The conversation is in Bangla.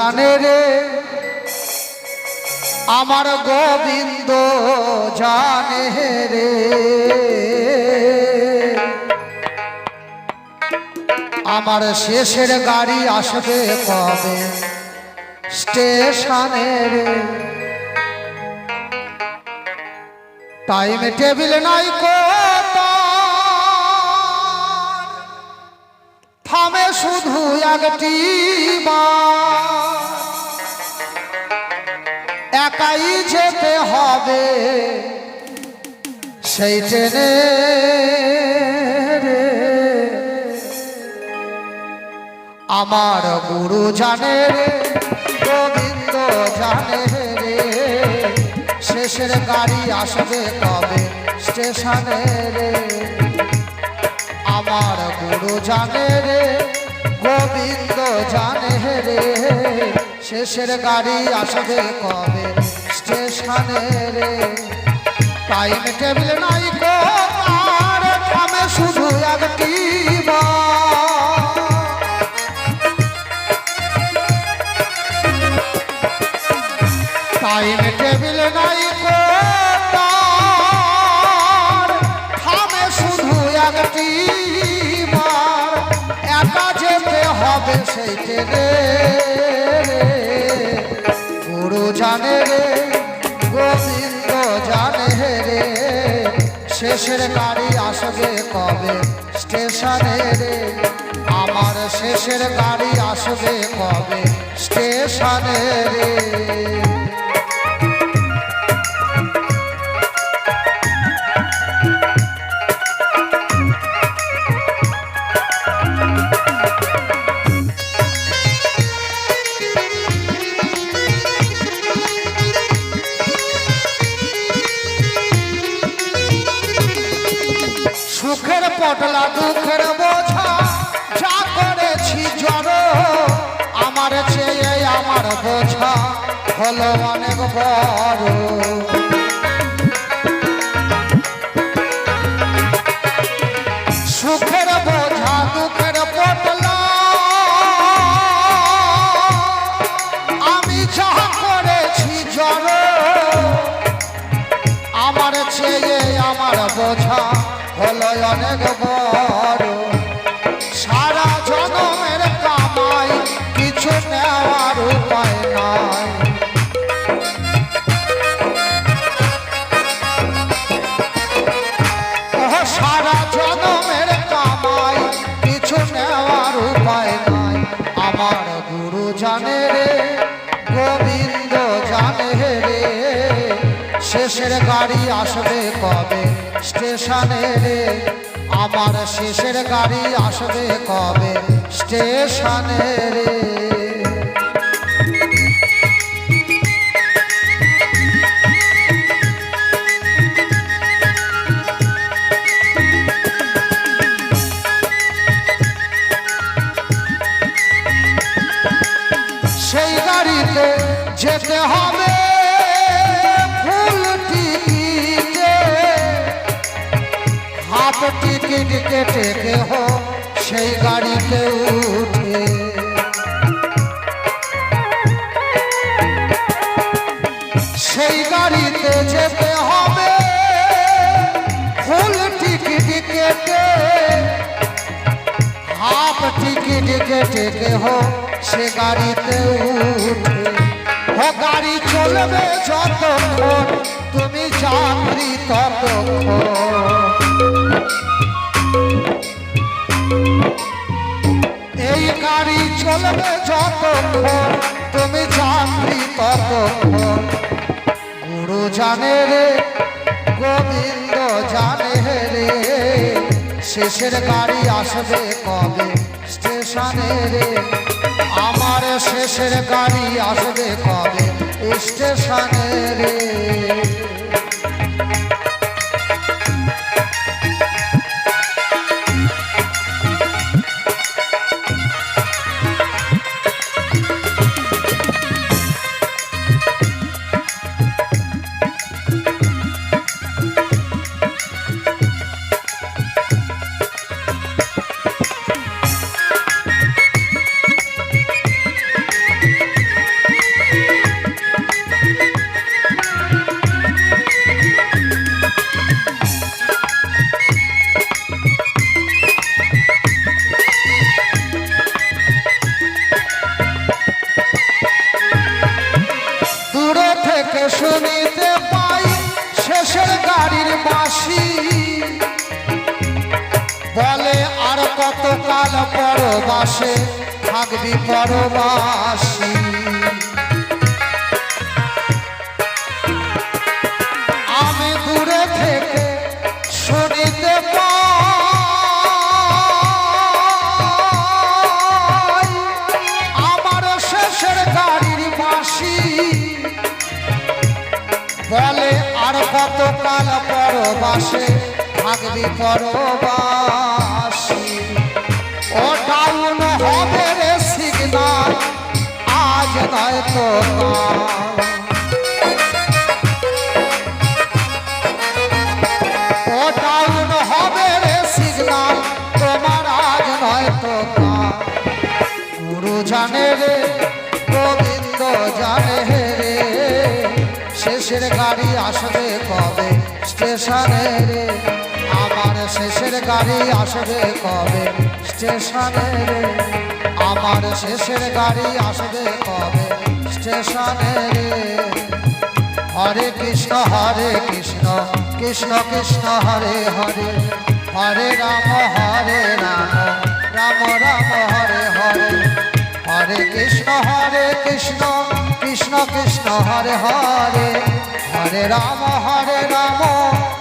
জানে রে। আমার গোবিন্দ জানে রে। আমার শেষের গাড়ি আসবে কবে? স্টেশনে রে। টাইম টেবিল নাই থামে শুধু একটি একাই যেতে হবে। সেই ট্রেনে আমার গুরু জানে রে, গোবিন্দ জানে রে। শেষের গাড়ি আসবে কবে? স্টেশনে রে। আমার গুরু জানে রে, গোবিন্দ জানে রে। শেষের গাড়ি আসবে কবে? স্টেশনে রে টাইম টেবিল নাই আর থামে শুধু একটি। টাইম টেবিল নাই গো থামে শুধু একটি বার। একা যেতে হবে সেই ট্রেনে। জানে রে গোবিন্দ জানে রে। শেষের গাড়ি আসবে কবে? স্টেশনে রে। আমার শেষের গাড়ি আসবে কবে? স্টেশনে রে। সুখের পটলা দুঃখের বোঝা যা করেছি জড় আমার চেয়ে আমার বোঝা হলো অনেক বড়। আমার ছেলে আমার বোঝা হলো অনেক বড়। শেষের গাড়ি আসবে কবে? স্টেশনে রে, আমার শেষের গাড়ি আসবে কবে? স্টেশনে রে। সেই গাড়িতে যেতে হবে। হাফ টিকিট কেটে কেহ সেই গাড়িতে উঠে। সেই গাড়িতে যেতে হবে, ফুল টিকিট কেটে। হাফ টিকিট কেটে কেহ সে গাড়িতে উঠে। ও গাড়ি চলবে যতক্ষণ তুমি ততক্ষণ। এই গাড়ি চলবে যতক্ষণ, তুমি যাত্রী ততক্ষণ। গুরু জানে রে, গোবিন্দ জানে রে। শেষের গাড়ি আসবে কবে? স্টেশনে রে। আমার শেষের গাড়ি আসবে কবে? স্টেশনে রে। থেকে শুনিতে পাই শেষের গাড়ির বাসি বলে, আর কত কাল পরবাসে থাকবি পরবাসী? আমি দূরে থেকে শুনিতে পাই, আমার শেষের গাড়ি পরবাসে থাকবি পরবাসী ও ডাউন হবে রে সিগনাল, আজ নয় তো ও ডাউন হবে রে সিগনাল, তোমার আজ নয় তো। গুরু জানে রে স্টেশনে রে, আমার শেষের গাড়ি আসবে কবে? স্টেশনে রে, আমার শেষের গাড়ি আসবে কবে? স্টেশনে রে। হরে কৃষ্ণ হরে কৃষ্ণ কৃষ্ণ কৃষ্ণ, হরে হরে। হরে রাম হরে রাম রাম রাম, হরে হরে। হরে কৃষ্ণ হরে কৃষ্ণ কৃষ্ণ কৃষ্ণ, হরে হরে। হরে রাম হরে রাম